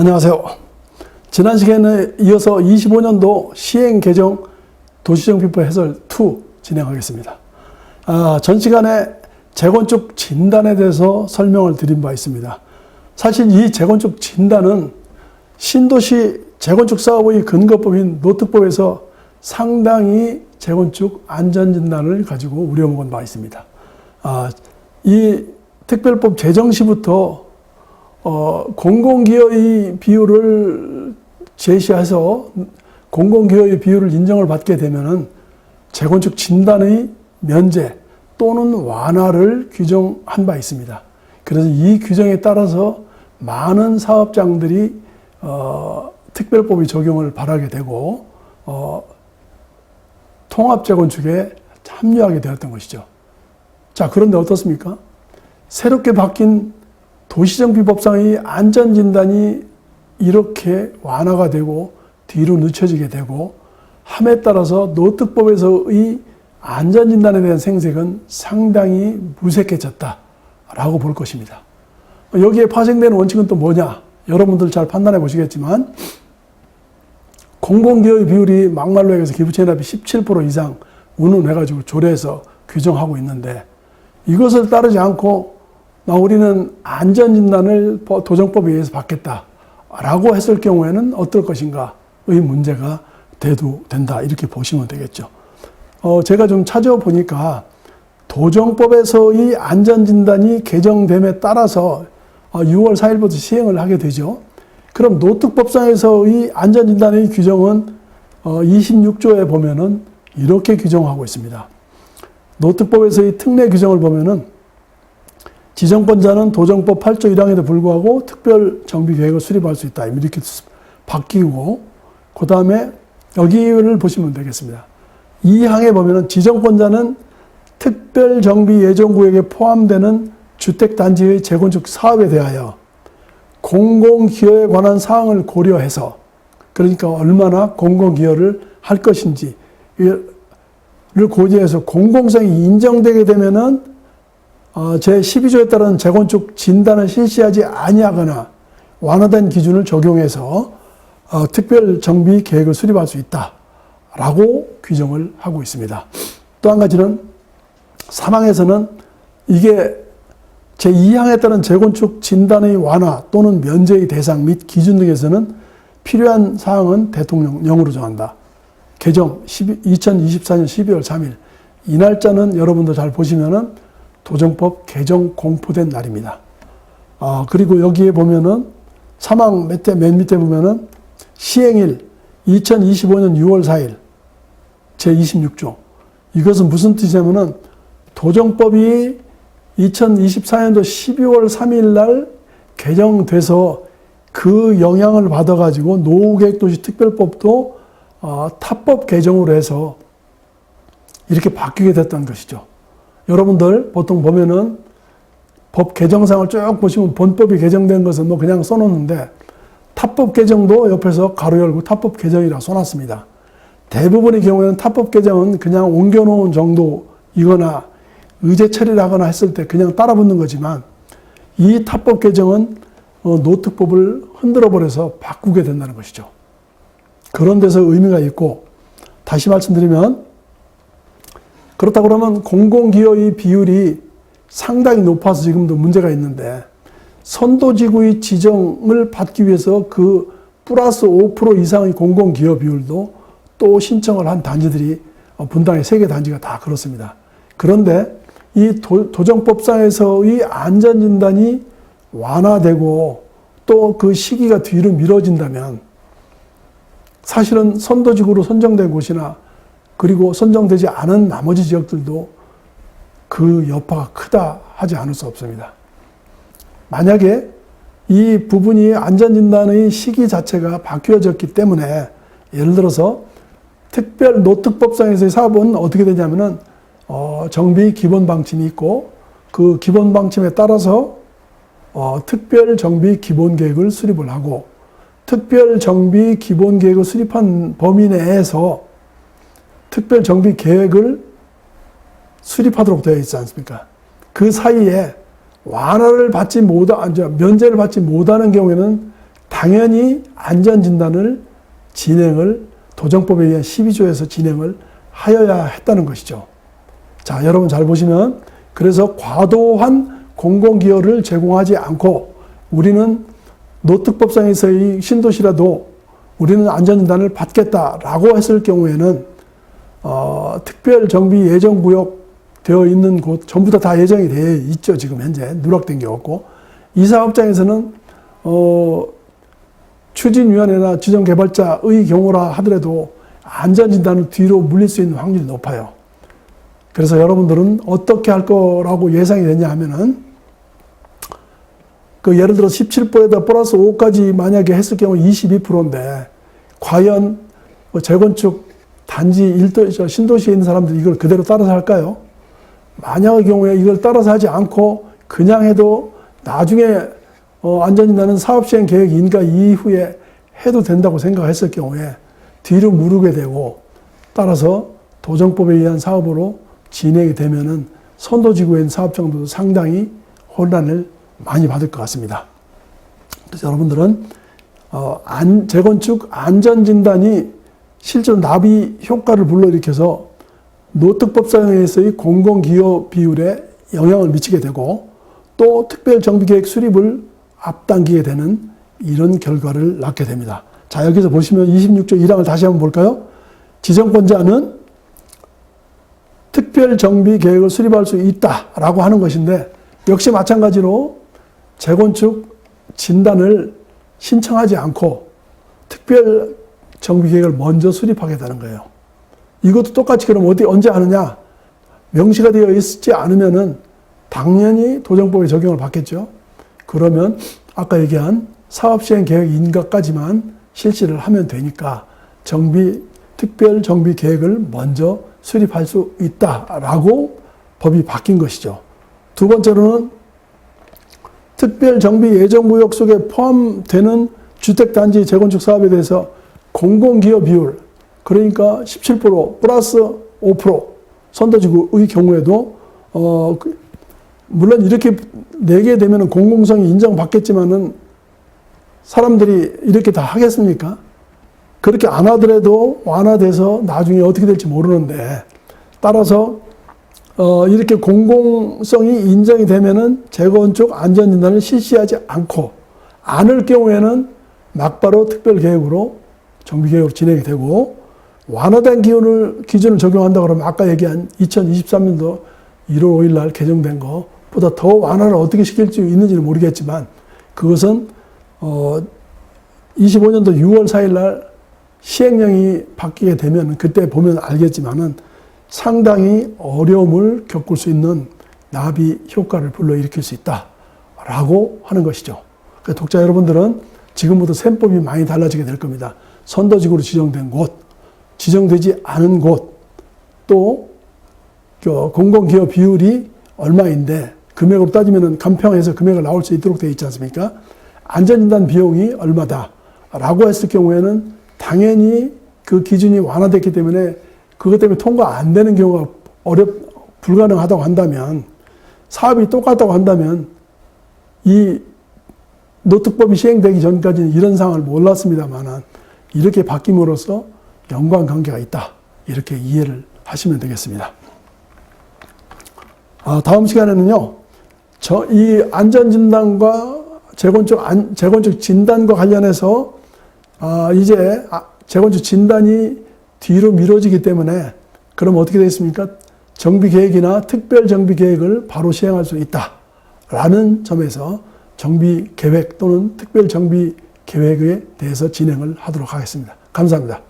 안녕하세요. 지난 시간에 이어서 25년도 시행 개정 도시정비법 해설 2 진행하겠습니다. 아, 전 시간에 재건축 진단에 대해서 설명을 드린 바 있습니다. 사실 이 재건축 진단은 신도시 재건축 사업의 근거법인 노특법에서 상당히 재건축 안전 진단을 가지고 우려먹은 바 있습니다. 아, 이 특별법 제정 시부터 어, 공공기여의 비율을 제시해서 공공기여의 비율을 인정을 받게 되면은 재건축 진단의 면제 또는 완화를 규정한 바 있습니다. 그래서 이 규정에 따라서 많은 사업장들이 어, 특별법의 적용을 바라게 되고 어, 통합 재건축에 합류하게 되었던 것이죠. 자, 그런데 어떻습니까? 새롭게 바뀐 도시정비법상의 안전진단이 이렇게 완화가 되고 뒤로 늦춰지게 되고 함에 따라서 노특법에서의 안전진단에 대한 생색은 상당히 무색해졌다라고 볼 것입니다. 여기에 파생되는 원칙은 또 뭐냐? 여러분들 잘 판단해 보시겠지만 공공기여의 비율이 막말로 해서 기부채납이 17% 이상 운운해가지고 조례에서 규정하고 있는데 이것을 따르지 않고 나 우리는 안전진단을 도정법에 의해서 받겠다라고 했을 경우에는 어떨 것인가의 문제가 돼도 된다 이렇게 보시면 되겠죠. 어, 제가 좀 찾아보니까 도정법에서의 안전진단이 개정됨에 따라서 6월 4일부터 시행을 하게 되죠. 그럼 노특법상에서의 안전진단의 규정은 26조에 보면은 이렇게 규정하고 있습니다. 노특법에서의 특례 규정을 보면은 지정권자는 도정법 8조 1항에도 불구하고 특별 정비 계획을 수립할 수 있다. 이렇게 바뀌고, 그 다음에 여기를 보시면 되겠습니다. 이 항에 보면은 지정권자는 특별 정비 예정 구역에 포함되는 주택 단지의 재건축 사업에 대하여 공공 기여에 관한 사항을 고려해서 그러니까 얼마나 공공 기여를 할 것인지를 고려해서 공공성이 인정되게 되면은 어, 제12조에 따른 재건축 진단을 실시하지 아니하거나 완화된 기준을 적용해서 어, 특별 정비 계획을 수립할 수 있다라고 규정을 하고 있습니다. 또 한 가지는 사망에서는 이게 제2항에 따른 재건축 진단의 완화 또는 면제의 대상 및 기준 등에서는 필요한 사항은 대통령령으로 정한다. 개정 2024년 12월 3일 이 날짜는 여러분도 잘 보시면은 도정법 개정 공포된 날입니다. 아, 그리고 여기에 보면은 사망 밑에, 맨 밑에 보면은 시행일 2025년 6월 4일 제26조. 이것은 무슨 뜻이냐면은 도정법이 2024년도 12월 3일 날 개정돼서 그 영향을 받아가지고 노후계획도시 특별법도 어, 타법 개정으로 해서 이렇게 바뀌게 됐던 것이죠. 여러분들 보통 보면은 법 개정상을 쭉 보시면 본법이 개정된 것은 뭐 그냥 써놓는데 타법 개정도 옆에서 가로 열고 타법 개정이라 써놨습니다. 대부분의 경우에는 타법 개정은 그냥 옮겨놓은 정도이거나 의제 처리를 하거나 했을 때 그냥 따라 붙는 거지만 이 타법 개정은 어, 노특법을 흔들어 버려서 바꾸게 된다는 것이죠. 그런 데서 의미가 있고 다시 말씀드리면 그렇다 그러면 공공기여의 비율이 상당히 높아서 지금도 문제가 있는데 선도지구의 지정을 받기 위해서 그 플러스 5% 이상의 공공기여 비율도 또 신청을 한 단지들이 분당의 세 개 단지가 다 그렇습니다. 그런데 이 도, 도정법상에서의 안전진단이 완화되고 또 그 시기가 뒤로 미뤄진다면 사실은 선도지구로 선정된 곳이나 그리고 선정되지 않은 나머지 지역들도 그 여파가 크다 하지 않을 수 없습니다. 만약에 이 부분이 안전진단의 시기 자체가 바뀌어졌기 때문에 예를 들어서 특별 노특법상에서의 사업은 어떻게 되냐면은 어, 정비 기본 방침이 있고 그 기본 방침에 따라서 어, 특별 정비 기본 계획을 수립을 하고 특별 정비 기본 계획을 수립한 범위 내에서 특별 정비 계획을 수립하도록 되어 있지 않습니까? 그 사이에 완화를 받지 못하, 면제를 받지 못하는 경우에는 당연히 안전진단을 진행을 도정법에 의한 12조에서 진행을 하여야 했다는 것이죠. 자, 여러분 잘 보시면 그래서 과도한 공공기여를 제공하지 않고 우리는 노특법상에서의 신도시라도 우리는 안전진단을 받겠다라고 했을 경우에는 어, 특별 정비 예정 구역 되어 있는 곳 전부 다 다 예정이 되어 있죠 지금 현재 누락된 게 없고 이 사업장에서는 어, 추진위원회나 지정개발자의 경우라 하더라도 안전진단을 뒤로 물릴 수 있는 확률이 높아요. 그래서 여러분들은 어떻게 할 거라고 예상이 되냐 하면은 그 예를 들어 17%에다 플러스 5까지 만약에 했을 경우 22%인데 과연 뭐 재건축 단지 일도 저 신도시에 있는 사람들이 이걸 그대로 따라서 할까요? 만약의 경우에 이걸 따라서 하지 않고 그냥 해도 나중에 어, 안전진단은 사업 시행 계획 인가 이후에 해도 된다고 생각했을 경우에 뒤로 무르게 되고 따라서 도정법에 의한 사업으로 진행이 되면은 선도지구에 사업장도 상당히 혼란을 많이 받을 것 같습니다. 그래서 여러분들은 어, 안, 재건축 안전진단이 실제로 나비 효과를 불러일으켜서 노특법상에서의 공공기여 비율에 영향을 미치게 되고 또 특별정비계획 수립을 앞당기게 되는 이런 결과를 낳게 됩니다. 자, 여기서 보시면 26조 1항을 다시 한번 볼까요? 지정권자는 특별정비계획을 수립할 수 있다라고 하는 것인데 역시 마찬가지로 재건축 진단을 신청하지 않고 특별 정비 계획을 먼저 수립하게 되는 거예요. 이것도 똑같이 그럼 어디 언제 하느냐? 명시가 되어 있지 않으면은 당연히 도정법에 적용을 받겠죠. 그러면 아까 얘기한 사업 시행 계획 인가까지만 실시를 하면 되니까 정비 특별 정비 계획을 먼저 수립할 수 있다라고 법이 바뀐 것이죠. 두 번째로는 특별 정비 예정 구역 속에 포함되는 주택 단지 재건축 사업에 대해서 공공기여 비율, 그러니까 17% 플러스 5% 선도지구의 경우에도, 어, 그, 물론 이렇게 내게 되면 공공성이 인정받겠지만은 사람들이 이렇게 다 하겠습니까? 그렇게 안 하더라도 완화돼서 나중에 어떻게 될지 모르는데 따라서 어, 이렇게 공공성이 인정이 되면은 재건축 안전 진단을 실시하지 않고 않을 경우에는 막바로 특별 계획으로 정비계획으로 진행이 되고 완화된 기준을, 기준을 적용한다 그러면 아까 얘기한 2023년도 1월 5일 날 개정된 것보다 더 완화를 어떻게 시킬지 있는지는 모르겠지만 그것은 어, 25년도 6월 4일 날 시행령이 바뀌게 되면 그때 보면 알겠지만은 상당히 어려움을 겪을 수 있는 나비 효과를 불러일으킬 수 있다라고 하는 것이죠. 그러니까 독자 여러분들은 지금부터 셈법이 많이 달라지게 될 겁니다. 선도지구로 지정된 곳, 지정되지 않은 곳, 또 공공기업 비율이 얼마인데 금액으로 따지면 간평해서 금액을 나올 수 있도록 되어 있지 않습니까? 안전진단 비용이 얼마다 라고 했을 경우에는 당연히 그 기준이 완화됐기 때문에 그것 때문에 통과 안 되는 경우가 어렵, 불가능하다고 한다면 사업이 똑같다고 한다면 이 노특법이 시행되기 전까지는 이런 상황을 몰랐습니다만은 이렇게 바뀜으로써 연관 관계가 있다. 이렇게 이해를 하시면 되겠습니다. 아, 다음 시간에는요, 저, 이 안전진단과 재건축, 안, 재건축 진단과 관련해서, 아, 이제 아, 재건축 진단이 뒤로 미뤄지기 때문에, 그럼 어떻게 되겠습니까? 정비 계획이나 특별 정비 계획을 바로 시행할 수 있다. 라는 점에서 정비 계획 또는 특별 정비 계획에 대해서 진행을 하도록 하겠습니다. 감사합니다.